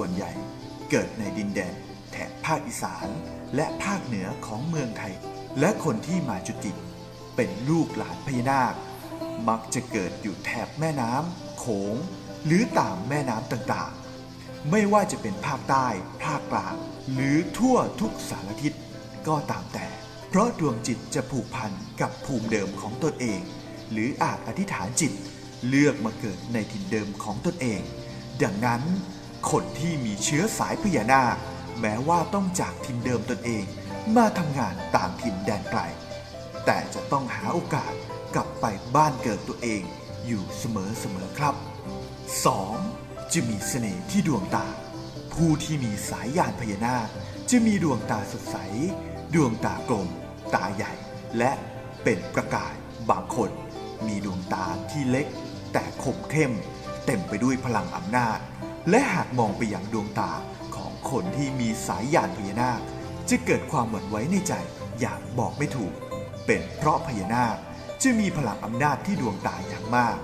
ส่วนใหญ่เกิดในดินแดนแถบภาคอีสานและภาคเหนือของเมืองไทย และคนที่มาจุติเป็นลูกหลานพญานาค มักจะเกิดอยู่แถบแม่น้ำโขง หรือตามแม่น้ำต่างๆ ไม่ว่าจะเป็นภาคใต้ ภาคกลาง หรือทั่วทุกสารทิศก็ตามแต่ เพราะดวงจิตจะผูกพันกับภูมิเดิมของตนเอง หรืออาจอธิษฐานจิตเลือกมาเกิดในถิ่นเดิมของตนเอง ดังนั้น คนที่มีเชื้อสายพญานาค แม้ว่าต้องจากถิ่นเดิมตนเอง มาทำงานต่างถิ่นแดนไกล แต่จะต้องหาโอกาสกลับไปบ้านเกิดตัวเองอยู่เสมอๆครับ 2. จะมีเสน่ห์ที่ดวงตา ผู้ที่มีสายยานพญานาค จะมีดวงตาสดใส ดวงตากลม ตาใหญ่ และเป็นประกายบางคน มีดวงตาที่เล็ก แต่คมเข้ม เต็มไปด้วยพลังอำนาจ และหากมองไปอยังดวงตาของคนที่มีสายยานพญานาค จะเกิดความหวั่นไหวในใจอย่างบอกไม่ถูก เป็นเพราะพญานาคจะมีพลังอำนาจที่ดวงตาอย่างมาก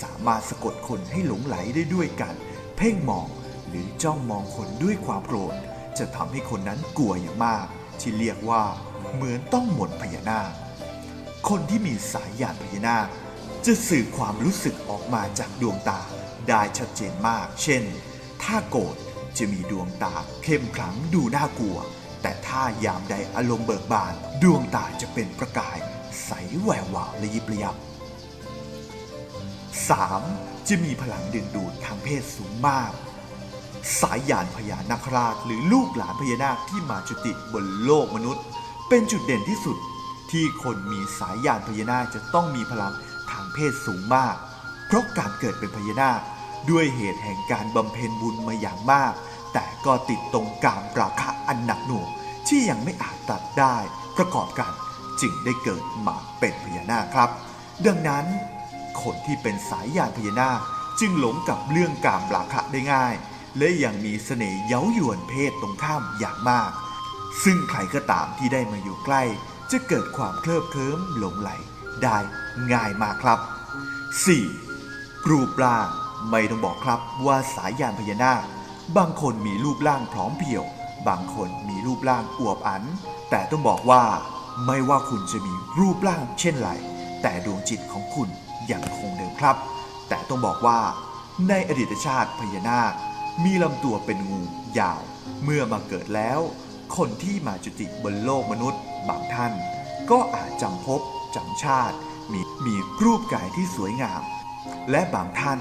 สามารถสะกดคนให้หลงไหลได้ด้วยการเพ่งมองหรือจ้องมองคนด้วยความโกรธ จะทำให้คนนั้นกลัวอย่างมาก ที่เรียกว่าเหมือนต้องหมดพญานาค คนที่มีสายญาณพญานาค จะสื่อความรู้สึกออกมาจากดวงตาได้ชัดเจนมาก เช่น ถ้าโกรธจะมีดวงตาเข้มขลังดูน่ากลัว แต่ถ้ายามใดอารมณ์เบิกบาน ดวงตาจะเป็นประกาย ใสแหวววาวระยิบระยับ 3. จะมีพลังดึงดูดทางเพศสูงมาก สายยานพญานาคราชหรือลูกหลานพญานาคที่มาจุติบนโลกมนุษย์ เป็นจุดเด่นที่สุดที่คนมีสายยานพญานาคจะต้องมีพลังทางเพศสูงมาก เพราะการเกิดเป็นพญานาค ด้วยเหตุแห่งการบำเพ็ญบุญมาอย่างมาก แต่ก็ติดตรงกามราคะอันหนักหน่วงที่ยังไม่อาจตัดได้ ประกอบกันจึงได้เกิดมาเป็นพญานาคครับ ดังนั้น คนที่เป็นสายยานพญานาคจึงหลงกับเรื่องกามราคะได้ง่าย และยังมีเสน่ห์เย้ายวนเพศตรงข้ามอย่างมาก ซึ่งใครก็ตามที่ได้มาอยู่ใกล้ จะเกิดความเคลิบเคลิ้มหลงไหลได้ง่ายมากครับ 4. รูปร่าง ไม่ต้องบอกครับว่าสายยานพญานาค บางคนมีรูปร่างพร้อมเพรียว บางคนมีรูปร่างอวบอัน แต่ต้องบอกว่า ไม่ว่าคุณจะมีรูปร่างเช่นไร แต่ดวงจิตของคุณยังคงเดิมครับ แต่ต้องบอกว่า ในอดีตชาติพญานาค มีลำตัวเป็นงูยาว เมื่อมาเกิดแล้ว คนที่มาจุติบนโลกมนุษย์ บางท่าน ก็อาจจำภพจำชาติ มีมีรูปกายที่สวยงาม และบางท่าน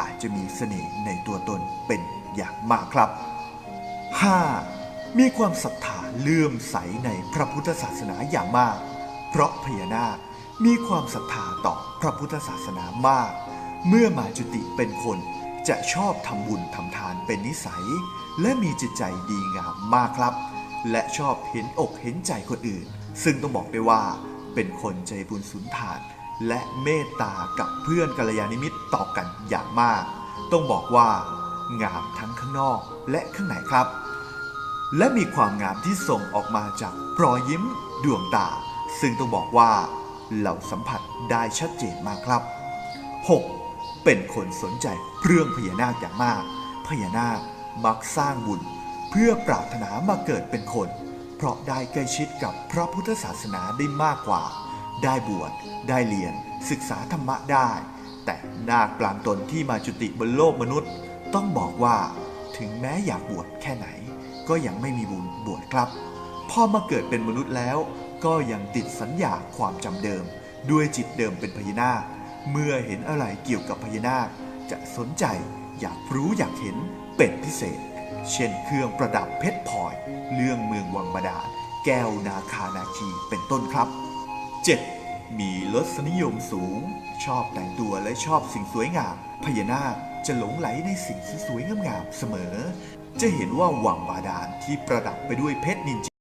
อาจจะมีเสน่ห์ในตัวตนเป็นอย่างมากครับ 5. มีความศรัทธาเลื่อมใสในพระพุทธศาสนาอย่างมาก เพราะพญานาคมีความศรัทธาต่อพระพุทธศาสนามาก เมื่อมาจุติเป็นคนจะชอบทำบุญทำทานเป็นนิสัย และมีจิตใจดีงามมากครับ และชอบเห็นอกเห็นใจคนอื่น ซึ่งต้องบอกได้ว่าเป็นคนใจบุญสุนทาน และเมตตากับเพื่อนกัลยาณมิตรต่อกันอย่างมาก ต้องบอกว่า งามทั้งข้างนอกและข้างในครับ และมีความงามที่ส่งออกมาจากรอยยิ้มดวงตา ซึ่งต้องบอกว่า เราสัมผัสได้ชัดเจนมากครับ 6. เป็นคนสนใจเรื่องพญานาคอย่างมาก พญานาคมักสร้างบุญเพื่อปรารถนามาเกิดเป็นคน เพราะได้ใกล้ชิดกับพระพุทธศาสนาได้มากกว่า ได้บวชได้เรียนศึกษาธรรมะได้ แต่นาคกลางตนที่มาจุติบนโลกมนุษย์ ต้องบอกว่าถึงแม้อยากบวชแค่ไหน ก็ยังไม่มีบุญบวชครับ พอมาเกิดเป็นมนุษย์แล้ว ก็ยังติดสัญญาความจำเดิม ด้วยจิตเดิมเป็นพญานาค เมื่อเห็นอะไรเกี่ยวกับพญานาค จะสนใจอยากรู้อยากเห็นเป็นพิเศษ เช่นเครื่องประดับเพชรพลอย เรื่องเมืองวังบาดาลแก้วนาคานาคีเป็นต้นครับ 7. มีรสนิยมสูง ชอบแต่งตัวและชอบสิ่งสวยงาม พญานาคจะหลงไหลในสิ่งที่สวยงามๆเสมอ จะเห็นว่าวังบาดาลที่ประดับไปด้วยเพชรนินจา